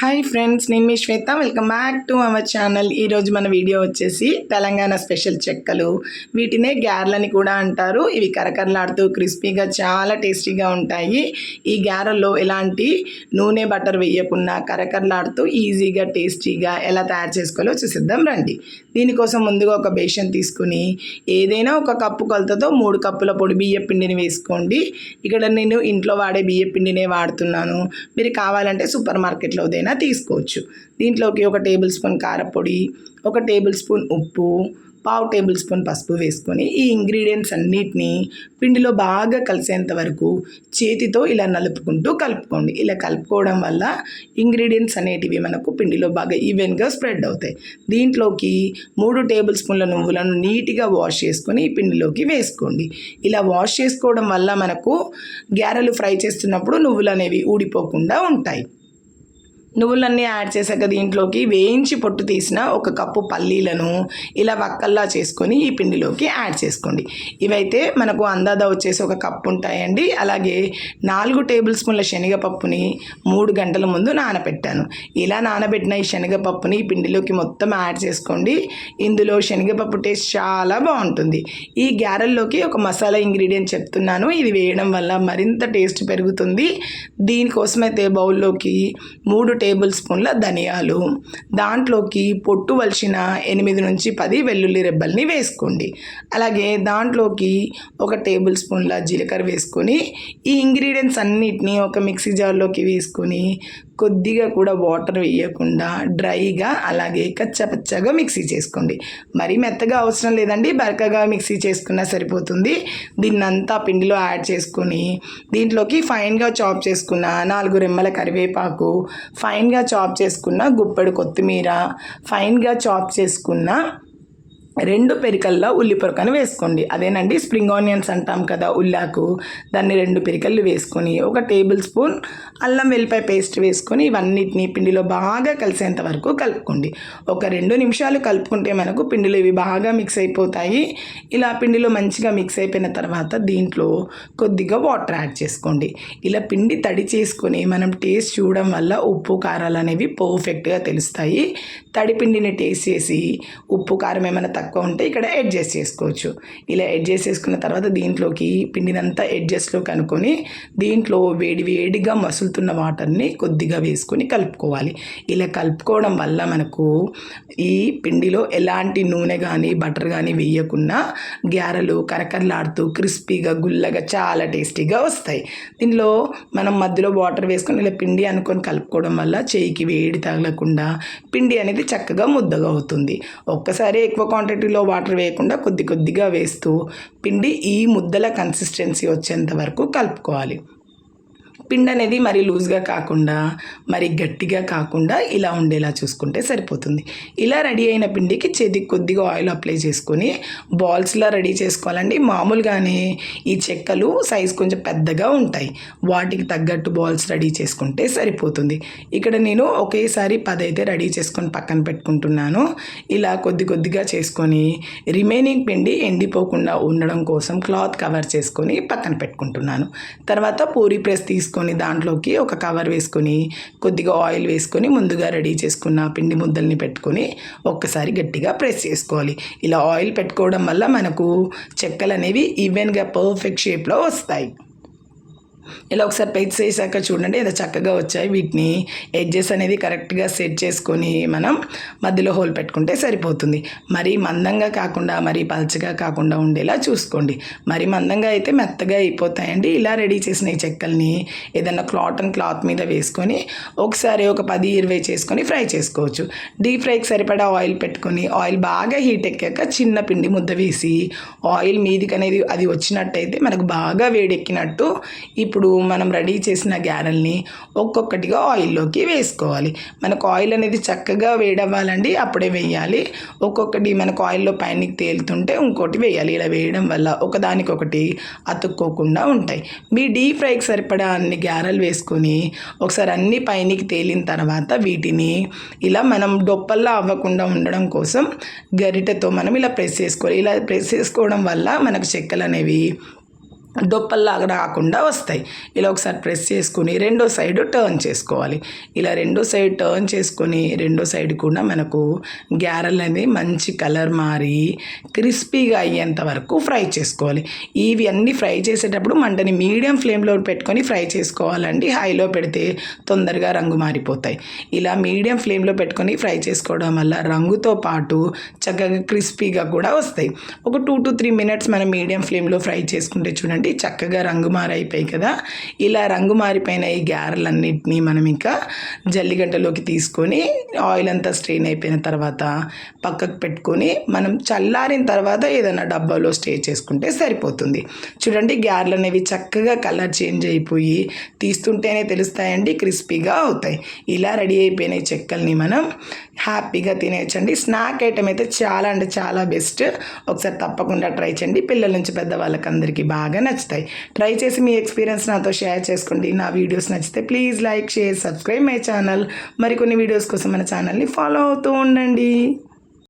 Hi friends నేను మీ Shweta. Welcome back to our channel. ఈరోజు మన వీడియో వచ్చేసి తెలంగాణ స్పెషల్ చెక్కలు. వీటినే గ్యార్లని కూడా అంటారు. ఇవి కరకరలాడుతూ క్రిస్పీగా చాలా టేస్టీగా ఉంటాయి. ఈ గ్యారెల్లో ఎలాంటి నూనె బటర్ వేయకుండా కరకరలాడుతూ ఈజీగా టేస్టీగా ఎలా తయారు చేసుకోవాలో చూసిద్దాం రండి. దీనికోసం ముందుగా ఒక బేషన్ తీసుకుని ఏదైనా ఒక కప్పు కొలతతో మూడు కప్పుల పొడి బియ్య పిండిని వేసుకోండి. ఇక్కడ నేను ఇంట్లో వాడే బియ్య పిండినే వాడుతున్నాను. మీరు కావాలంటే సూపర్ మార్కెట్లో అయినా తీసుకోవచ్చు. దీంట్లోకి ఒక టేబుల్ స్పూన్ కారపొడి ఒక టేబుల్ స్పూన్ ఉప్పు పావు టేబుల్ స్పూన్ పసుపు వేసుకొని ఈ ఇంగ్రీడియంట్స్ అన్నిటినీ పిండిలో బాగా కలిసేంత వరకు చేతితో ఇలా నలుపుకుంటూ కలుపుకోండి. ఇలా కలుపుకోవడం వల్ల ఇంగ్రీడియంట్స్ అనేటివి మనకు పిండిలో బాగా ఈవెన్గా స్ప్రెడ్ అవుతాయి. దీంట్లోకి మూడు టేబుల్ స్పూన్ల నువ్వులను నీట్గా వాష్ చేసుకొని ఈ పిండిలోకి వేసుకోండి. ఇలా వాష్ చేసుకోవడం వల్ల మనకు గ్యారెలు ఫ్రై చేస్తున్నప్పుడు నువ్వులు అనేవి ఊడిపోకుండా ఉంటాయి. నువ్వులన్నీ యాడ్ చేశాక దీంట్లోకి వేయించి పొట్టు తీసిన ఒక కప్పు పల్లీలను ఇలా వక్కల్లా చేసుకొని ఈ పిండిలోకి యాడ్ చేసుకోండి. ఇవైతే మనకు అందాద వచ్చేసి ఒక కప్పు ఉంటాయండి. అలాగే నాలుగు టేబుల్ స్పూన్ల శనగపప్పుని మూడు గంటల ముందు నానబెట్టాను. ఇలా నానబెట్టిన ఈ శనగపప్పుని ఈ పిండిలోకి మొత్తం యాడ్ చేసుకోండి. ఇందులో శనగపప్పు టేస్ట్ చాలా బాగుంటుంది. ఈ గ్యారెల్లోకి ఒక మసాలా ఇంగ్రీడియంట్ చెప్తున్నాను. ఇది వేయడం వల్ల మరింత టేస్ట్ పెరుగుతుంది. దీనికోసమైతే బౌల్లోకి మూడు టేబుల్ టేబుల్ స్పూన్ల ధనియాలు. దాంట్లోకి పొట్టు వలిసిన ఎనిమిది నుంచి పది వెల్లుల్లి రెబ్బల్ని వేసుకోండి. అలాగే దాంట్లోకి ఒక టేబుల్ స్పూన్ల జీలకర్ర వేసుకొని ఈ ఇంగ్రీడియంట్స్ అన్నిటినీ ఒక మిక్సీ జార్లోకి వేసుకొని కొద్దిగా కూడా వాటర్ వేయకుండా డ్రైగా అలాగే కచ్చపచ్చగా మిక్సీ చేసుకోండి. మరీ మెత్తగా అవసరం లేదండి. బరకగా మిక్సీ చేసుకున్నా సరిపోతుంది. దీన్నంతా పిండిలో యాడ్ చేసుకొని దీంట్లోకి ఫైన్గా చాప్ చేసుకున్న నాలుగు రెమ్మల కరివేపాకు ఫైన్గా చాప్ చేసుకున్న గుప్పెడు కొత్తిమీర ఫైన్గా చాప్ చేసుకున్న రెండు పెరికల్లో ఉల్లి పొరకను వేసుకోండి. అదేనండి స్ప్రింగ్ ఆనియన్స్ అంటాం కదా ఉల్లాకు. దాన్ని రెండు పెరికలు వేసుకొని ఒక టేబుల్ స్పూన్ అల్లం వెల్లిపాయ పేస్ట్ వేసుకొని ఇవన్నిటిని పిండిలో బాగా కలిసేంత వరకు కలుపుకోండి. ఒక రెండు నిమిషాలు కలుపుకుంటే మనకు పిండిలో ఇవి బాగా మిక్స్ అయిపోతాయి. ఇలా పిండిలో మంచిగా మిక్స్ అయిపోయిన తర్వాత దీంట్లో కొద్దిగా వాటర్ యాడ్ చేసుకోండి. ఇలా పిండి తడి చేసుకొని మనం టేస్ట్ చూడడం వల్ల ఉప్పు కారాలు అనేవి పర్ఫెక్ట్గా తెలుస్తాయి. తడి పిండిని టేస్ట్ చేసి ఉప్పు కారం ఏమైనా తక్కువ ఉంటే ఇక్కడ అడ్జస్ట్ చేసుకోవచ్చు. ఇలా అడ్జస్ట్ చేసుకున్న తర్వాత దీంట్లోకి పిండినంతా అడ్జస్ట్లో కనుక్కొని దీంట్లో వేడి వేడిగా మసులుతున్న వాటర్ని కొద్దిగా వేసుకొని కలుపుకోవాలి. ఇలా కలుపుకోవడం వల్ల మనకు ఈ పిండిలో ఎలాంటి నూనె కానీ బటర్ కానీ వేయకుండా గ్యారెలు కరకరలాడుతూ క్రిస్పీగా గుల్లగా చాలా టేస్టీగా వస్తాయి. దీనిలో మనం మధ్యలో వాటర్ వేసుకొని ఇలా పిండి అనుకొని కలుపుకోవడం వల్ల చేయికి వేడి తగలకుండా పిండి అనేది చక్కగా ముద్దగా అవుతుంది. ఒక్కసారి ఎక్కువ క్వాంటిటీలో వాటర్ వేయకుండా కొద్ది కొద్దిగా వేస్తూ పిండి ఈ ముద్దల కన్సిస్టెన్సీ వచ్చేంత వరకు కలుపుకోవాలి. పిండి అనేది మరి లూజ్గా కాకుండా మరి గట్టిగా కాకుండా ఇలా ఉండేలా చూసుకుంటే సరిపోతుంది. ఇలా రెడీ అయిన పిండికి చేతికి కొద్దిగా ఆయిల్ అప్లై చేసుకొని బాల్స్లా రెడీ చేసుకోవాలండి. మామూలుగానే ఈ చెక్కలు సైజ్ కొంచెం పెద్దగా ఉంటాయి. వాటికి తగ్గట్టు బాల్స్ రెడీ చేసుకుంటే సరిపోతుంది. ఇక్కడ నేను ఒకేసారి పది అయితే రెడీ చేసుకొని పక్కన పెట్టుకుంటున్నాను. ఇలా కొద్ది కొద్దిగా చేసుకొని రిమైనింగ్ పిండి ఎండిపోకుండా ఉండడం కోసం క్లాత్ కవర్ చేసుకొని పక్కన పెట్టుకుంటున్నాను. తర్వాత పూరి ప్రెస్ తీసుకొని దాంట్లోకి ఒక కవర్ వేసుకొని కొద్దిగా ఆయిల్ వేసుకొని ముందుగా రెడీ చేసుకున్న పిండి ముద్దల్ని పెట్టుకొని ఒక్కసారి గట్టిగా ప్రెస్ చేసుకోవాలి. ఇలా ఆయిల్ పెట్టుకోవడం వల్ల మనకు చెక్కలు అనేవి ఈవెన్గా పర్ఫెక్ట్ షేప్లో వస్తాయి. ఇలా ఒకసారి పెయిట్ చేశాక చూడండి ఏదో చక్కగా వచ్చాయి వీటిని. ఎడ్జెస్ అనేది కరెక్ట్గా సెట్ చేసుకొని మనం మధ్యలో హోల్ పెట్టుకుంటే సరిపోతుంది. మరి మందంగా కాకుండా మరి పల్చగా కాకుండా ఉండేలా చూసుకోండి. మరి మందంగా అయితే మెత్తగా అయిపోతాయండి. ఇలా రెడీ చేసిన ఈ చెక్కల్ని ఏదైనా అండ్ క్లాత్ మీద వేసుకొని ఒకసారి ఒక పది ఇరవై చేసుకొని ఫ్రై చేసుకోవచ్చు. డీప్ ఫ్రైకి సరిపడా ఆయిల్ పెట్టుకొని ఆయిల్ బాగా హీట్ ఎక్కాక చిన్న పిండి ముద్ద వేసి ఆయిల్ మీదికి అనేది అది వచ్చినట్టయితే మనకు బాగా వేడెక్కినట్టు ఇప్పుడు మనం రెడీ చేసిన గ్యారెల్ని ఒక్కొక్కటిగా ఆయిల్లోకి వేసుకోవాలి. మనకు ఆయిల్ అనేది చక్కగా వేడవ్వాలండి అప్పుడే వేయాలి. ఒక్కొక్కటి మనకు ఆయిల్లో పైనకి తేలుతుంటే ఇంకోటి వేయాలి. ఇలా వేయడం వల్ల ఒకదానికొకటి అతుక్కోకుండా ఉంటాయి. మీ డీప్ ఫ్రైకి సరిపడా అన్ని గ్యారెలు వేసుకొని ఒకసారి అన్ని పైనకి తేలిన తర్వాత వీటిని ఇలా మనం డొప్పల్లా అవ్వకుండా ఉండడం కోసం గరిటెతో మనం ఇలా ప్రెస్ చేసుకోవాలి. ఇలా ప్రెస్ చేసుకోవడం వల్ల మనకు చెక్కలు అనేవి డొప్పల్లాగా రాకుండా వస్తాయి. ఇలా ఒకసారి ప్రెస్ చేసుకుని రెండో సైడ్ టర్న్ చేసుకోవాలి. ఇలా రెండో సైడ్ టర్న్ చేసుకొని రెండో సైడ్ కూడా మనకు గ్యారెల్ అనేది మంచి కలర్ మారి క్రిస్పీగా అయ్యేంత వరకు ఫ్రై చేసుకోవాలి. ఇవి అన్నీ ఫ్రై చేసేటప్పుడు మంటని మీడియం ఫ్లేమ్లో పెట్టుకొని ఫ్రై చేసుకోవాలండి. హైలో పెడితే తొందరగా రంగు మారిపోతాయి. ఇలా మీడియం ఫ్లేమ్లో పెట్టుకొని ఫ్రై చేసుకోవడం వల్ల రంగుతో పాటు చక్కగా క్రిస్పీగా కూడా వస్తాయి. ఒక టూ టు త్రీ మినిట్స్ మనం మీడియం ఫ్లేమ్లో ఫ్రై చేసుకుంటే చూడండి చక్కగా రంగు మారైపోయి కదా. ఇలా రంగు మారిపోయిన ఈ గారెలన్నింటినీ మనం ఇంకా జల్లిగడ్డలోకి తీసుకొని ఆయిల్ అంతా స్ట్రెయిన్ అయిపోయిన తర్వాత పక్కకు పెట్టుకొని మనం చల్లారిన తర్వాత ఏదైనా డబ్బాలో స్టే చేసుకుంటే సరిపోతుంది. చూడండి గారెలు అనేవి చక్కగా కలర్ చేంజ్ అయిపోయి తీస్తుంటేనే తెలుస్తాయండి క్రిస్పీగా అవుతాయి. ఇలా రెడీ అయిపోయిన చెక్కల్ని మనం హ్యాపీగా తినేయచ్చండి. స్నాక్ ఐటమ్ అయితే చాలా అంటే చాలా బెస్ట్. ఒకసారి తప్పకుండా ట్రై చేయండి. పిల్లల నుంచి పెద్ద వాళ్ళకందరికీ బాగా నచ్చుతాయి. ట్రై చేసి మీ ఎక్స్పీరియన్స్ నాతో షేర్ చేసుకోండి. నా వీడియోస్ నచ్చితే please like share subscribe my channel. మరికొన్ని వీడియోస్ కోసం మన ఛానల్ని ఫాలో అవుతూ ఉండండి.